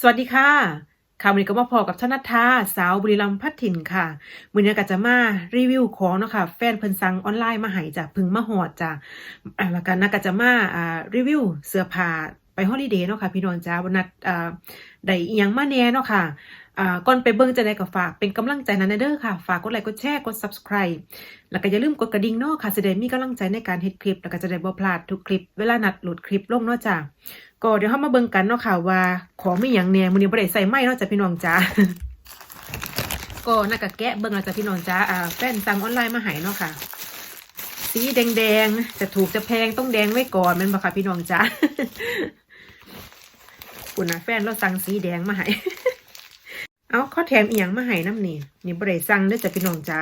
สวัสดีค่ะค่ะวันนี้ก็มาพอกับชนัทธาสาวบุรีรัมย์พัฒถิ่นค่ะวันนี้ก็จะมารีวิวของเนาะค่ะแฟนเพิ่นสั่งออนไลน์มาให้จ้ะพึ่งมาหอดจ้ะอ่าแล้วก็นักก็จะมาอ่ารีวิวเสื้อผ้าไปฮอลิเดย์เนาะค่ะพี่น้องจ้าวันนัดอ่าได้ยังมาแน่เนาะค่ะ อ่าก่อนไปเบิ่งจะได้ก็ฝากเป็นกำลังใจนั้นเด้อค่ะ ฝากกดไลค์กดแชร์กด subscribe แล้วก็อย่าลืมกดกระดิ่งเนาะค่ะจะได้มีกำลังใจในการเฮ็ดคลิป แล้วก็จะได้บ่พลาดทุกคลิปเวลานัดโหลดคลิปลงเนาะจ้ะก็เดี๋ยวเรามาเบิ่งกันเนาะค่ะว่าของมีหยังแหน่มื้อนี้บ่ได้ใส่ไม้เนาะจ้ะพี่น้องจ้าก็น่าก็แกะเบิ่งแล้วจ้ะพี่น้องจ้าอ่าแฟนสั่งออนไลน์มาให้เนาะค่ะสีแดงๆจะถูกจะแพงต้องแดงไว้ก่อนแม่นบ่ค่ะพี่น้องจ้าคุณน่ะแฟนเราสั่งสีแดงมาให้ เอาเขาแถมอีหยังมาให้น้ำนี่นี่บ่ได้สั่งเด้อจ้ะพี่น้องจ้า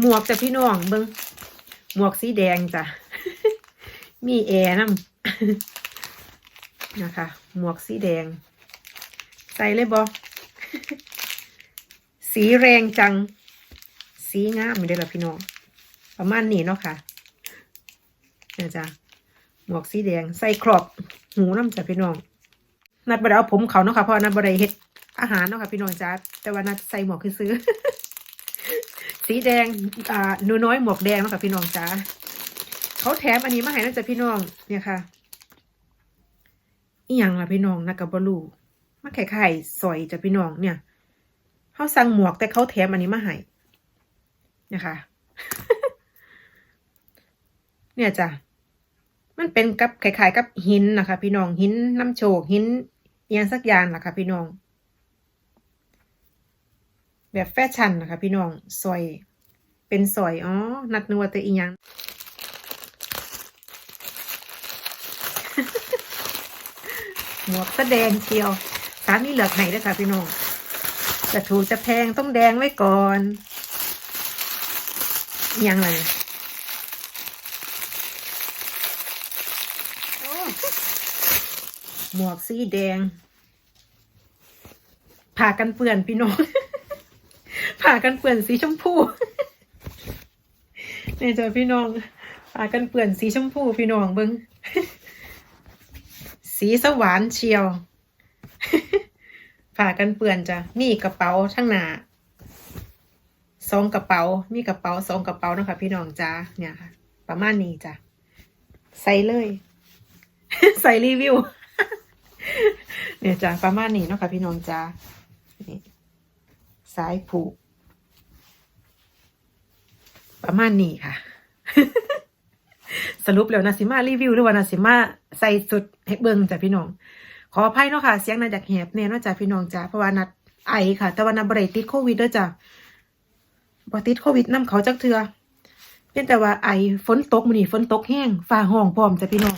หมวกจ้ะพี่น้องเบิ่งหมวกสีแดงจ้ะมีแอร์นำนะคะ หมวกสีแดง ใส่เลยบอสีแรงจัง สีงามไม่ได้ละพี่น้องประมาณนี้เนาะค่ะเนี่ยจ้ะหมวกสีแดงใส่ครอบหูน้ำจ้ะพี่น้องนัดบดเอาผมเขาเนาะค่ะเพราะนัดบดเฮ็ด อาหารเนาะค่ะพี่น้องจ้าแต่ว่านัดใส่หมวกคือซื้อ สีแดงอ่าหนูน้อยหมวกแดงเนาะค่ะพี่น้องจ้าเขาแถมอันนี้มาให้นะจ๊ะพี่น้องเนี่ยค่ะอีหยังล่ะพี่น้องนะกับบลูมาไข่ไข่ซอยจ้ะพี่น้องเนี่ยเขาสั่งหมวกแต่เขาแถมอันนี้มาให้นะคะเนี่ยจ้ะมันเป็นกับไข่ไข่กับหินนะคะ พี่น้องหินน้ำโชกหินยังสักอย่างล่ะค่ะพี่น้อง แบบแฟชั่นนะคะ พี่น้องซอยเป็นซอยอ๋อนัดนึกว่าแต่อีหยังหมวกแดงเชียว สามีเหลือกให้ด้วยค่ะพี่น้องจะถูกจะแพงต้องแดงไว้ก่อนอยังไรโอ้หมวกสีแดงผ่ากันเปื่อนพี่น้อง ผ่ากันเปื่อนสีชมพูเนี่ยเจอพี่น้องผ่ากันเปื่อนสีชมพูพี่น้องเบิงสีสวานเชียวผ่ากันเปื่อนจ้ะมีกระเป๋าทั้งหนาสองกระเป๋า มีกระเป๋าสองกระเป๋านะคะพี่น้องจ้าเนี่ยค่ะ ประมาณนี้จ้ะใส่เลย ใส่รีวิว เนี่ยจ้ะประมาณนี้เนาะค่ะพี่น้องจ้านี่สายผูก ประมาณนี้ค่ะ สรุปแล้วนาซิมารีวิวหรือว่านาซิมาใส่สุดให้เบิ่งจ้ะพี่น้อง ขออภัยเนาะค่ะ เสียงนาจากแหบแน่เนาะจ้ะพี่น้องจ้ะเพราะว่านัดไอค่ะ แต่ว่านัดบ่ได้ติดโควิดเด้อจ้ะบ่ติดโควิดนํเขาจักเทื่อเพียงแต่ว่าไอฝนตกมื้อนี้ฝนตกแห้งฟ้าห้องพร้อมจ้ะพี่น้อง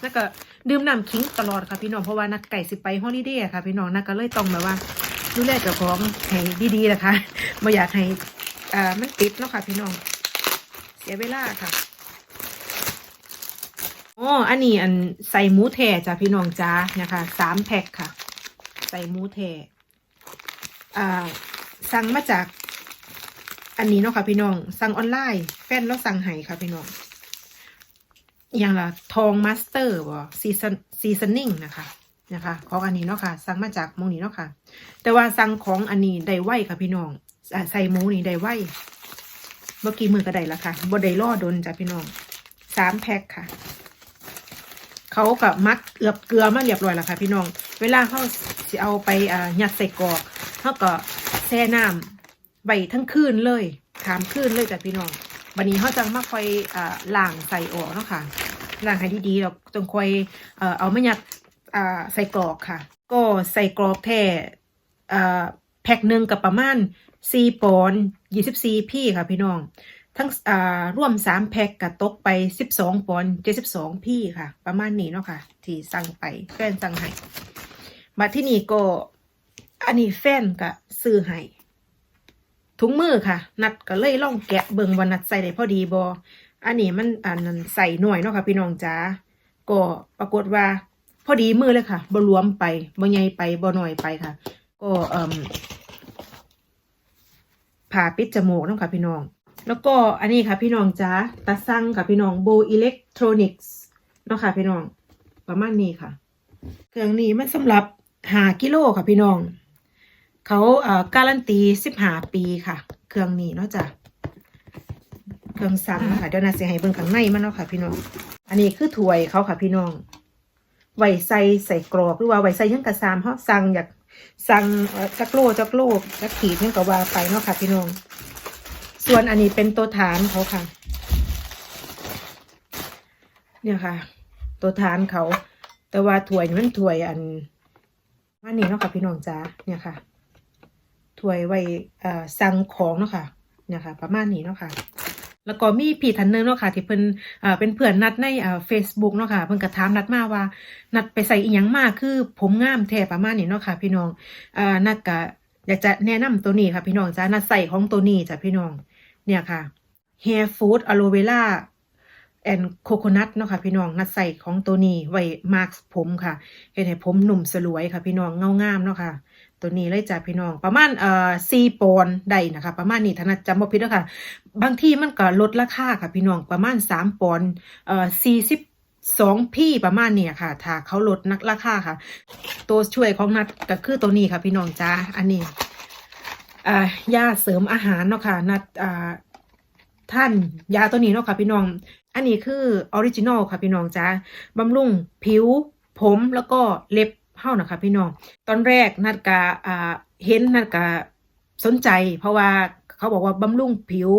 แล้วก็ดื่มน้ำคิงตลอดค่ะพี่น้องเพราะว่านัดไก่สิไปฮอลิเดย์ค่ะ พี่น้องนัดก็เลยต้องแบบว่าดูแลเจ้าของให้ดีๆนะคะบ่อยากให้ อ่ามันติดเนาะค่ะ พี่น้อง เสียเวลาค่ะอ๋ออันนี้อันใส่หมูแท่จ้ะพี่น้องจ้านะคะสามแพ็คค่ะ ใส่หมูแท่อ่าสั่งมาจาก อันนี้เนาะค่ะ พี่น้องสั่งออนไลน์ แฟนเราสั่งให้ค่ะ พี่น้องอย่างละทองมาสเตอร์บ่ซีซันซีซันนิ่งนะคะนะคะ ของอันนี้เนาะค่ะ สั่งมาจากมงนี้เนาะค่ะ แต่ว่าสั่งของอันนี้ได้ไวค่ะพี่น้อง ใส่หมูนี่ได้ไวเมื่อกี้มือก็ได้ละค่ะบ่ได้รอดนจ้ะพี่น้องสามแพ็คค่ะ เขากับมักเอือบเกลือมาเรียบร้อยแล้วค่ะ พี่น้อง เวลาเขาสิเอาไปอ่ายัดใส่กรอกเขาก็แช่น้ำไว้ทั้งคืนเลยถามคืนเลยจ้ะพี่น้องวันนี้เขาจะมาคอยอ่าล้างใส่ออกเนาะค่ะล้างให้ดีๆเราจงคอยเอ่อเอามายัดใส่กรอกค่ะ ก็ใส่กรอกแท้อ่แพ็คหนึ่งกับประมาณ สี่ปอนด์ยี่สิบสี่พี่ค่ะพี่น้อง ทั้งอ่าร่วมสามแพ็คกับตกไปสิบสองปอนด์เจ็ดสิบสองพี่ค่ะ ประมาณนี้เนาะค่ะ ที่สั่งไปแฟนสั่งให้มาที่นี่ก็ อันนี้แฟนก็ซื้อให้ถุงมือค่ะ นัดก็เลยล่องแกะเบิงวันนัดใส่ได้พอดีบออันนี้มันอันนั้นใส่หน่วยเนาะค่ะพี่น้องจ้าก็ปรากฏว่า พอดีมือเลยค่ะบรวมไปบ่ใหญ่ไปบ่หน่อยไปค่ะ ก็เอ่ม ผ่าปิดจมูกเนาะค่ะพี่น้อง แล้วก็อันนี้ค่ะพี่น้องจ้าตาสั่งค่ะพี่น้องโบอิเล็กทรอนิกส์เนาะค่ะพี่น้อง ประมาณนี้ค่ะ เครื่องนี้มันสำหรับหากิโลค่ะพี่น้อง เขาเอ่อการันตีสิบหาปีค่ะ เครื่องนี้เนาะจ้ะเครื่องสั่งค่ะเดี๋ยวนาจะให้เบิ่งข้างในมันเนาะค่ะพี่น้อง อันนี้คือถ้วยเขาค่ะพี่น้องไว้ใส่ใส่กรอกหรือว่าไว้ใส่ยังกระซามเขาสั่งอยาก สั่งจักโลจักโลจักขีดนี่ก็ว่าไปเนาะค่ะพี่น้อง ส่วนอันนี้เป็นตัวฐานเขาค่ะ เนี่ยค่ะ ตัวฐานเขา แต่ว่าถวยนี่มันถวยอันว่านี่เนาะค่ะพี่น้องจ้าเนี่ยค่ะถวยไว้อ่อสั่งของเนาะค่ะ เนี่ยค่ะ ประมาณนี้เนาะค่ะ แล้วก็มีพี่ท่านหนึงเนาะค่ะที่เพิ่นเอ่อเป็นเพื่อนนัดในเอ่อ Facebook เนาะค่ะเพิ่นก็ถามนัดมาว่า นัดไปใส่อีหยังมาคือผมงามแท้ประมาณนี้เนาะค่ะพี่น้องอ่อนัดก็อยากจะแนะนำตัวนี้ค่ะพี่น้องจ้านัดใส่ของตัวนี้จ้ะพี่น้อง เนี่ยค่ะ Hair Food Aloe Vera and Coconut เนาะค่ะพี่น้องนัดใส่ของตัวนี้ไว้มาร์กผมค่ะเฮ็ดให้ผมหนุ่มสลวยค่ะพี่น้องเงางามเนาะค่ะ ตัวนี้เลยจ้ะพี่น้อง ประมาณเอ่อ4ปอนด์ได้นะคะ ประมาณนี้ถ้านัดจำบ่ผิดเด้อค่ะ บางที่มันก็ลดราคาค่ะพี่น้องประมาณ3ปอนด์เอ่อ42พี่ประมาณเนี่ยค่ะ ถ้าเขาลดนักราคาค่ะ ตัวช่วยของนัดก็คือตัวนี้ค่ะ พี่น้องจ้าอันนี้อ่ายาเสริมอาหารเนาะค่ะ นัดอ่าท่านยาตัวนี้เนาะค่ะ พี่น้อง อันนี้คือออริจินอลค่ะ พี่น้องจ้าบำรุงผิว ผมแล้วก็เล็บ เฮานะคะ พี่น้อง ตอนแรกนัดกะอ่าเห็นนัดกะสนใจ เพราะว่าเขาบอกว่าบำรุงผิว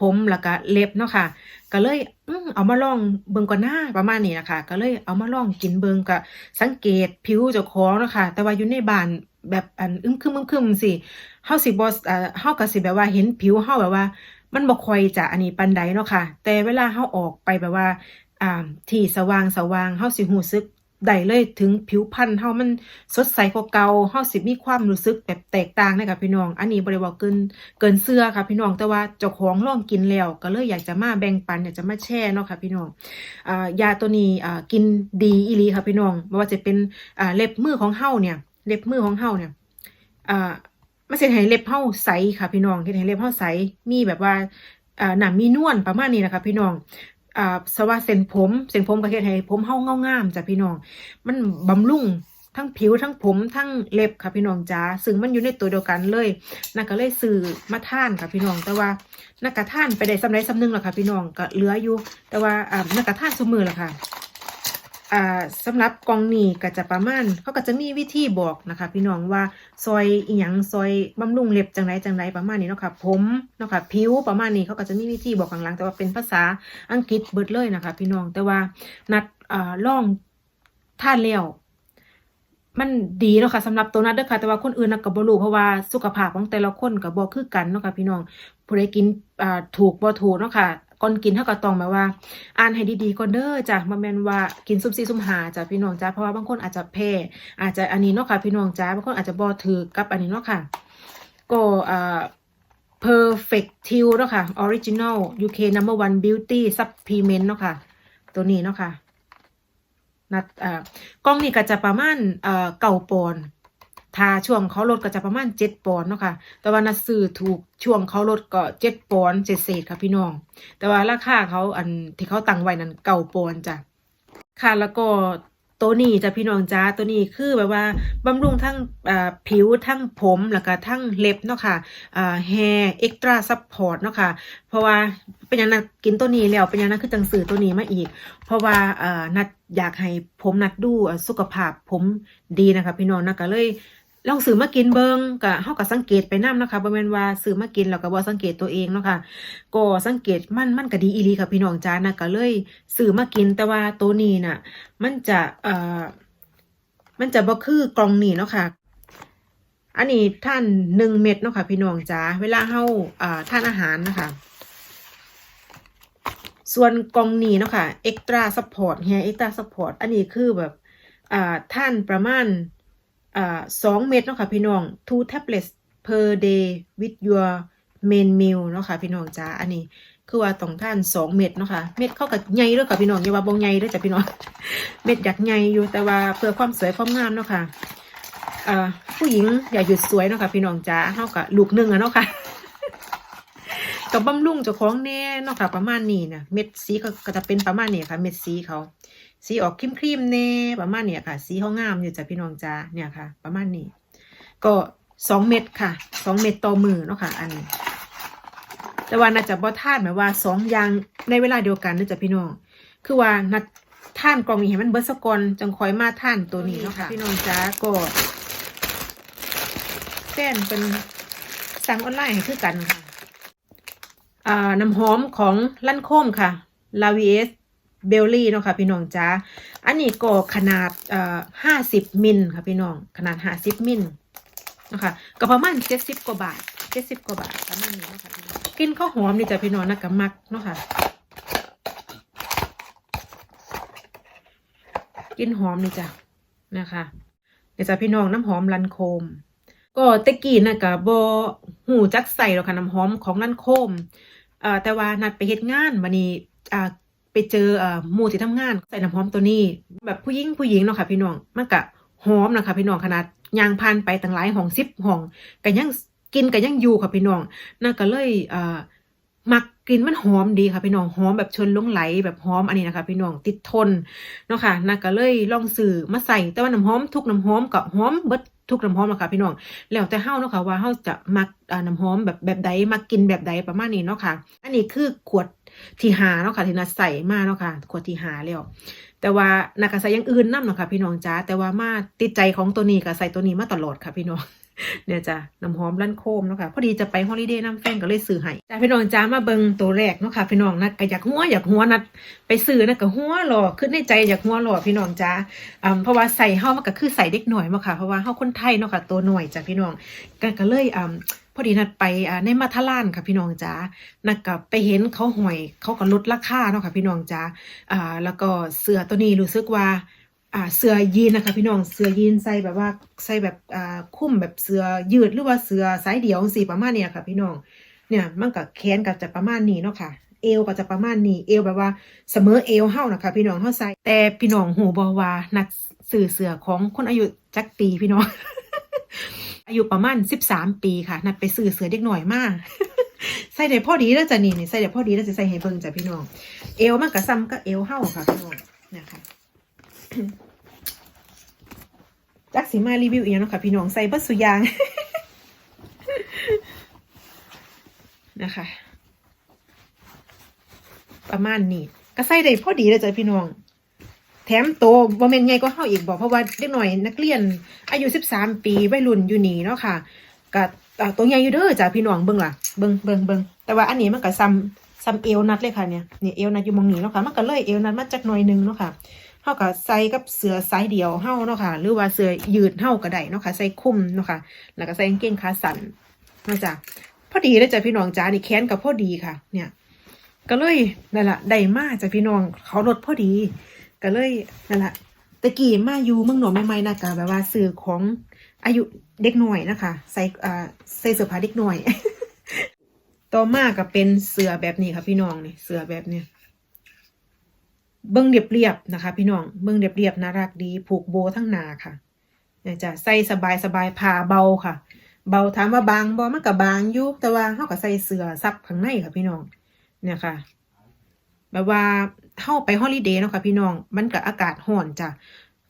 ผมแล้วก็เล็บเนาะค่ะ ก็เลยอเอามาลองเบิ่งก่อนหน้าประมาณนี้นะคะก็เลยเอามาลองกินเบิ่งก็สังเกตผิวเจ้าของเนาะค่ะแต่ว่าอยู่ในบ้านแบบอันอึมคึมอึมครึมสิเฮาสิบ่เอ่อเฮาก็สิแบบว่าเห็นผิวเฮาแบบว่า มันบ่ค่อยจะอันนี้ปานใดเนาะค่ะ แต่เวลาเฮาออกไปแบบว่าอ่าที่สว่างสว่างเฮาสิรู้สึก ได้เลยถึงผิวพรรณเฮามันสดใสกว่าเก่าเฮาสิมีความรู้สึกแบบแตกต่างเลยค่ะพี่น้อง อันนี้บ่ได้เว้าเกินเกินเชื่อค่ะพี่น้อง แต่ว่าเจ้าของลองกินแล้วก็เลยอยากจะมาแบ่งปันอยากจะมาแชร์เนาะค่ะพี่น้องอ่ายาตัวนี้อ่ากินดีอีหลีค่ะพี่น้องบ่ว่าจะเป็นอ่าเล็บมือของเฮาเนี่ยเล็บมือของเฮาเนี่ยอ่ามันเฮ็ดให้เล็บเฮาใสค่ะพี่น้องเฮ็ดให้เล็บเฮาใสมีแบบว่าอ่าหนามีนวลประมาณนี้นะคะพี่น้อง อ่าสว่าเส้นผม เส้นผมก็เฮ็ดให้ผมเฮาเงางามจ้ะพี่น้อง มันบำรุงทั้งผิวทั้งผมทั้งเล็บค่ะพี่น้องจ้าซึ่งมันอยู่ในตัวเดียวกันเลยนักก็เลยซื้อมาท่านค่ะพี่น้อง แต่ว่านักกะท่านไปได้สำไรสำนึงหรอค่ะพี่น้องก็เหลืออยู่ แต่ว่าอ่านักกะท่านสมือแล้วค่ะ อ่าสำหรับกองนี้ก็จะประมาณเขาก็จะมีวิธีบอกนะคะ พี่น้องว่าซอยอีหยังซอยบำรุงเล็บจังไรจังไรประมาณนี้เนาะค่ะผมเนาะค่ะผิวประมาณนี้เขาก็จะมีวิธีบอกข้างหลัง แต่ว่าเป็นภาษาอังกฤษเบิดเลยนะคะ พี่น้องแต่ว่านัดอ่าลองท่านแล้วมันดีเนาะค่ะสำหรับตัวนัดเด้อค่ะแต่ว่าคนอื่นนักก็บ่รู้เพราะว่าสุขภาพของแต่ละคนก็บ่คือกันเนาะค่ะพี่น้องผู้ใดกินอ่าถูกบ่ถูกเนาะค่ะ ก่อนกินเฮาก็ต้องแบบว่า อ่านให้ดีๆก่อนเด้อจ้ะบ่แมนว่ากินซุ่มซี่ซุ่มหาจ้ะพี่น้องจ้ะเพราะว่าบางคนอาจจะแพ้อาจจะอันนี้เนาะค่ะพี่น้องจ้ะบางคนอาจจะบ่ถือกับอันนี้เนาะค่ะ ก็อ่า perfect t i l เนาะค่ะ original UK number one beauty supplement เนาะค่ะ ตัวนี้เนาะค่ะนัดอ่ากล้องนี่ก็จะประมาณเอ่อเก่าปอน ถ้าช่วงเขาลดก็จะประมาณเจ็ดปอนด์เนาะค่ะ แต่ว่านัดซื้อถูกช่วงเขาลดก็เจ็ดปอนด์เศษๆค่ะพี่น้อง แต่ว่าราคาเขาอันที่เขาตั้งไว้นั้นเก่าปอนด์จ้ะ ค่ะแล้วก็ตัวนี้จ้ะพี่น้องจ้าตัวนี้คือแบบว่าบำรุงทั้งผิวทั้งผมแล้วก็ทั้งเล็บเนาะค่ะแอ่า hair extra support เนาะค่ะ เพราะว่าเป็นอย่างนั้นกินตัวนี้แล้วเป็นอย่างนั้นคือจังสื่อตัวนี้มาอีก เพราะว่าอ่านัดอยากให้ผมนัดดูสุขภาพผมดีนะคะพี่น้องนะก็เลย ลองซื้อมากินเบิงก็เฮาก็สังเกตไปนำนะคะบ่แม่นว่าซื้อมากินแล้วก็บ่สังเกตตัวเองเนาะค่ะก็สังเกตมันมันก็ดีอีหลีค่ะพี่น้องจ้านะก็เลยซื้อมากินแต่ว่าตัวนี้น่ะ มันจะเอ่อมันจะบ่คือกล่องนี้เนาะค่ะอันนี้ท่านหนึ่งเม็ดเนาะค่ะพี่น้องจ้าเวลาเฮาอ่าท่านอาหารนะคะ ส่วนกล่องนี้เนาะค่ะ extra support hair extra support อันนี้คือแบบอ่าท่านประมาณ สองเม็ดเนาะค่ะพี่น้อง two tablets per day with your main meal เนาะค่ะพี่น้องจ้าอันนี้คือว่าต้องท่านสองเม็ดเนาะค่ะเม็ดเข้ากับใหญ่เด้อค่ะพี่น้องอย่าว่าบ่ใหญ่เด้อจ้ะพี่น้องเม็ดอยากใหญ่อยู่แต่ว่าเพื่อความสวยความงามเนาะค่ะอ่าผู้หญิงอย่าหยุดสวยเนาะค่ะพี่น้องจ้าเฮากับลูกหนึ่งอะเนาะค่ะกับบำรุงเจ้าของแน่เนาะค่ะประมาณนี้นะเม็ดสีก็จะเป็นประมาณนี้ค่ะ เม็ดสีเขา สีออกครีมๆแน่ประมาณเนี้ยค่ะ สีเขางงามอยู่จ้ะพี่น้องจ้าเนี่ยค่ะ ประมาณนี้ ก็สองเม็ดค่ะสองเม็ดต่อมือเนาะค่ะ อันนี้แต่ว่าน่าจะบ่ทานหมายว่าสองอย่างในเวลาเดียวกันนะจ๊ะพี่น้อง คือว่านัดท่านกองนี้ให้มันเบิดสกอนจังคอยมาท่านตัวนี้เนาะค่ะ พี่น้องจ้าก็แฟนเป็นสั่งออนไลน์ให้คือกันค่ะ อ่าน้ำหอมของลั่นโคมค่ะลาวีเอส เบลลี่เนาะค่ะพี่น้องจ้าอันนี้ก็ขนาดเอ่อห้าสิบมิลค่ะพี่น้องขนาดห้าสิบมิลเนาะคะก็ประมาณเจ็ดสิบกว่าบาทเจ็ดสิบกว่าบาทประมาณนี้เนาะค่ะพี่น้องกินข้าวหอมนี่จ้ะพี่น้องนะกับมักเนาะค่ะกินหอมนี่จ้ะนะคะเดี๋ยวจ้ะพี่น้องน้ำหอมลันโคมก็ตะกี้น่ะกับบหูจักใส่หรอกค่ะน้ำหอมของลันโคมเอ่อแต่ว่านัดไปเฮ็ดงานวันนี้อ่า ไปเจอเอ่อหมู่ที่ทำงานใส่น้ำหอมตัวนี้ แบบผู้หญิงผู้หญิงเนาะค่ะพี่น้องมันก็หอมนะคะพี่น้องขนาดยางพันไปตั้งหลายห้องสิบห้องก็ยังกินก็ยังอยู่ค่ะพี่น้องน่าก็เลยเอ่อมักกลิ่นมันหอมดีค่ะพี่น้องหอมแบบชนลงไหลแบบหอมอันนี้นะคะพี่น้องติดทนเนาะค่ะน่าก็เลยลองซื้อมาใส่แต่ว่าน้ำหอมทุกน้ำหอมก็หอมเบิด ทุกน้ำหอมนะค่ะพี่น้องแล้วแต่เฮาเนาะค่ะว่าเฮาจะมักอ่าน้ำหอมแบบแบบใดมักกินแบบใดประมาณนี้เนาะค่ะ อันนี้คือขวดที่หาเนาะค่ะที่นัดใส่มาเนาะค่ะขวดที่หาแล้ว แต่ว่านักใส่ย่างอื่นนํเนาะค่ะพี่น้องจ้าแต่ว่ามาติดใจของตัวนี้ก็ใส่ตัวนี้มาตลอดค่ะพี่น้องเนี่ยจ้ะน้ำหอมลั่นโคมเนาะค่ะพอดีจะไปฮอลิเดย์น้ำแฟนก็เลยซื้อให้จ้าพี่น้องจ้ามาเบิ่งตัวแรกเนาะค่ะพี่น้องนัดก็อยากหัวอยากหัวนัดไปซื้อนัดก็หัวหล่อขึ้นในใจอยากหัวหล่อพี่น้องจ้าอ่าเพราะว่าใส่เฮามันก็คือใส่เด็กหน่อยมาค่ะเพราะว่าเฮาคนไทยเนาะค่ะตัวหน่อยจ้ะพี่น้องก็เลยอ่า พอดีนัดไปในมาทาลานค่ะพี่น้องจ้านัดก็ไปเห็นเขาห่วยเขาก็ลดราคาเนาะค่ะพี่น้องจ้าอ่าแล้วก็เสื้อตัวนี้รู้สึกว่าอ่าเสื้อยีนนะคะพี่น้องเสื้อยีนใส่แบบว่าใส่แบบอ่าคุ้มแบบเสื้อยืดหรือว่าเสื้อสายเดี่ยวสีประมาณเนี้ยค่ะ พี่น้องเนี่ยมันก็แขนก็จะประมาณนี้เนาะค่ะเอวก็จะประมาณนี้เอวแบบว่าเสมอเอวเฮานะคะพี่น้องเฮาใส่แต่พี่น้องหูบอว่านักสื่อเสือของคนอายุจักปีพี่น้อง อายุประมาณสิบสามปีค่ะ นัดไปสื่อเสือเด็กหน่อยมากใส่ได้พอดีแล้วจะนี่นี่ใส่ได้พอดีแล้วจะใส่ให้เบิ่งจ้ะพี่น้อง เอวมันก็ซ้ำก็เอวเฮาค่ะพี่น้องนะคะจักสีมารีวิวอีกแล้วค่ะพี่น้องใส่เบัสสุยางนะคะ ประมาณนี้ก็ใส่ได้พอดีเลยจ้ะพี่น้อง แถมโตบ่แม่นใหญ่ก็เฮาอีกบอกเพราะว่าเด็กหน่อยนักเรียน อายุ 13 ปีวัยรุ่นอยู่นี่เนาะค่ะก็ตัวใหญ่อยู่เด้อจ้ะพี่น้องเบิ่งล่ะเบิ่งเบิ่งเบิ่งแต่ว่าอันนี้มันก็ซ้ำซ้ำเอวนัดเลยค่ะเนี่ยนี่เอวนัดอยู่มองนี้เนาะค่ะมันก็เลยเอวนัดมาจากหน่อยหนึงเนาะค่ะเฮาก็ใส่กับเสื้อไซสายเดียวเฮาเนาะค่ะหรือว่าเสื้อยืดเฮาก็ได้เนาะค่ะใส่คลุมเนาะค่ะแล้วก็ใส่กางเกงขาสั้นเนาะจ้ะพอดีเลยจ้ะพี่น้องจ้านี่แขนกับพอดีค่ะ เนี่ย ก็เลยนั่นแหละได้มาจ้ะพี่น้องเขาลดพอดี ก็เลยนั่นแหละตะกี้มาอยู่เมืองหนอใหม่ๆนะกะแบบว่าซื้อของอายุเด็กหน่อยนะคะ ใส่อ่าใส่เสื้อผ้าเด็กหน่อย ต่อมาก็เป็นเสื้อแบบนี้ค่ะพี่น้องนี่เสื้อแบบนี้เบิ้งเรียบๆนะคะ พี่น้องเบิ้งเรียบๆน่ารักดี ผูกโบทั้งหนาค่ะเนี่ยจะใส่สบายสบายๆผ้าเบาค่ะ เบาถามว่าบางบ่มันก็บางยู่แต่ว่าเฮาก็ใส่เสื้อซับข้างในค่ะพี่น้องเนี่ยค่ะแบบว่า เฮาไปฮอลิเดย์เนาะค่ะพี่น้อง มันก็อากาศร้อนจ้ะ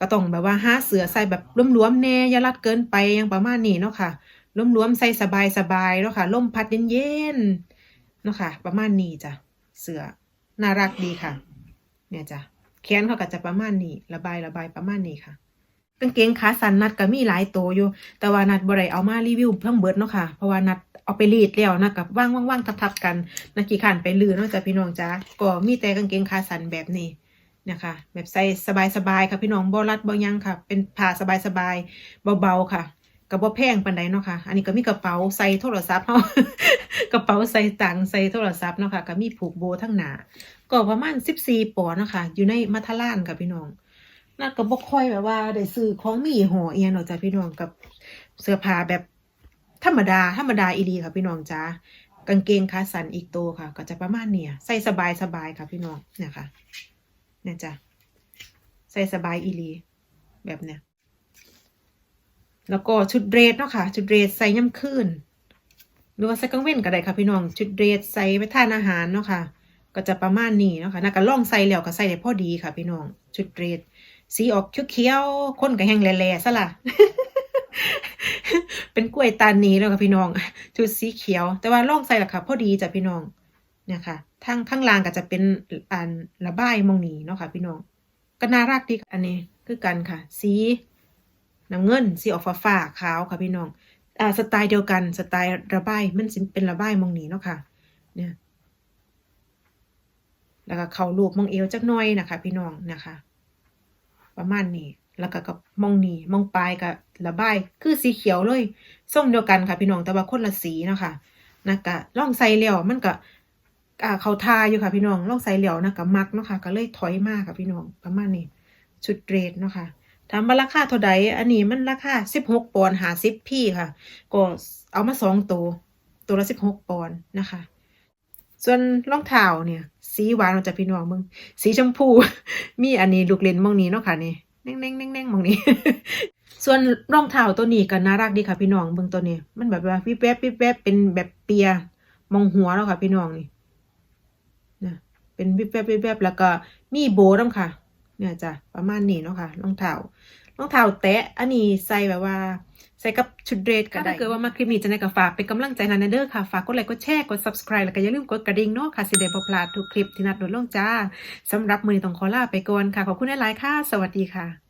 ก็ต้องแบบว่าหาเสือใส่แบบรวมๆแน่อย่ารัดเกินไปอยังประมาณนี้เนาะค่ะรวมๆใส่สบายๆเนาะค่ะลมพัดเย็นๆเนาะค่ะ ประมาณนี้จ้ะเสือน่ารักดีค่ะ เนี่ยจ้ะแขนเขาก็จะประมาณนี้ระบายระบายประมาณนี้ค่ะกางเกงขาสั้นนัดก็มีหลายตัวอยู่ แต่ว่านัดบ่ได้เอามารีวิวเพิ่งเบิดเนาะค่ะเพราะว่านัด เอาไปรีดแล้วนะกับว่างว่างทับๆกันนักกี่ขันไปลือเนาะจ้ะพี่น้องจ้าก็มีแต่กางเกงขาสั้นแบบนี้นะคะ แบบใส่สบายๆค่ะพี่น้องบ่รัดบ่หยังค่ะ เป็นผ้าสบายๆเบาๆค่ะก็บ่แพงปานใดเนาะค่ะ อันนี้ก็มีกระเป๋าใส่โทรศัพท์เนาะกระเป๋าใส่ตังค์ใส่โทรศัพท์เนาะค่ะก็มีผูกโบทั้งหนาก็ประมาณสิบสี่ปอนด์นะคะอยู่ในมัทลานค่ะพี่น้องน่าก็บ่ค่อยแบบว่าได้ซื้อของมีห่อเอียงหรอกจ้ะพี่น้องกับเสื้อผ้าแบบ ธรรมดา ธรรมดาอีดีค่ะพี่น้องจ้ากางเกงขาสั้นอีกตัวค่ะ ก็จะประมาณเนี่ยใส่สบายสบายค่ะพี่น้องเนี่ยค่ะเนี่ยจ้ะใส่สบายอีลีแบบเนี้ยแล้วก็ชุดเดรสเนาะค่ะ ชุดเดรสใส่ย่ำคืนหรือว่าใส่กางเว้นก็ได้ค่ะพี่น้อง ชุดเดรสใส่ไปทานอาหารเนาะค่ะ ก็จะประมาณนี้เนาะค่ะน่าก็ล่องใส่แล้วก็ใส่ได้พอดีค่ะ พี่น้อง ชุดเดรสสีออกเขียวๆคนก็แห้งแหล่ๆซะล่ะ เป็นกล้วยตานีแล้วค่ะพี่น้อง ชุดสีเขียว แต่ว่าล่องใส่ละค่ะพอดีจ้ะพี่น้องเนี่ยค่ะทางข้างล่างก็จะเป็นอันระบายมองนี้เนาะค่ะ พี่น้อง ก็น่ารักดีอันนี้คือกันค่ะ สีน้ำเงินสีออกฟ้าฟ้าๆขาวค่ะพี่น้องอ่าสไตล์เดียวกันสไตล์ระบายมันเป็นระบายมองนี้เนาะค่ะ เนี่ย แล้วก็เข้ารูปมองเอวจักหน่อยนะคะ พี่น้องนะคะ ประมาณนี้ แล้วก็กับมองนี่มองปลายกับระบาย คือสีเขียวเลยส้มเดียวกันค่ะพี่น้องแต่ว่าคนละสีนะคะนะคะล่องใส่เหลียวมันก็อ่าเขาทาอยู่ค่ะพี่น้องล่องใส่เหลียวนะก็มักเนาะค่ะก็เลยถอยมากค่ะพี่น้องประมาณนี้ชุดเรสเนาะค่ะถามว่าราคาเท่าใดอันนี้มันราคาสิบหกปอนหาสิบพี่ค่ะ ก็เอามาสองตัวตัวละสิบหกปอนนะคะ ส่วนรองเท้าเนี่ย สีหวานมาจากพี่น้องมึง สีชมพู มีอันนี้ลูกเล่นมองนี้เนาะค่ะนี่ เน่งเน่งเน่งเน่งมองนี้ ส่วนรองเท้าตัวนี้ก็น่ารักดีค่ะพี่น้องเบื้องตัวนี้ มันแบบว่าวิบแวบวิบแวบเป็นแบบเปียมองหัวแล้วค่ะ พี่น้องนี่นะเป็นวิบแวบวิบแวบแล้วก็มีโบน้ำค่ะ เนี่ยจ้ะประมาณนี้เนาะค่ะรองเท้า รองเท้าแตะ อันนี้ใส่แบบว่า ใส่กับชุดเดรสก็ได้ถ้าเกิดว่ามาคลิปนี้จะในกับฝากเป็นกำลังใจนันเด้อค่ะ ฝากกดไลค์กดแชร์กด subscribe แล้วก็อย่าลืมกดกระดิ่งเนาะค่ะสิเดบ่พลาดทุกคลิปที่นัดโดนลงจ้าสำหรับมือต้องขอลาไปก่อนค่ะ ขอบคุณหลายๆค่ะ สวัสดีค่ะ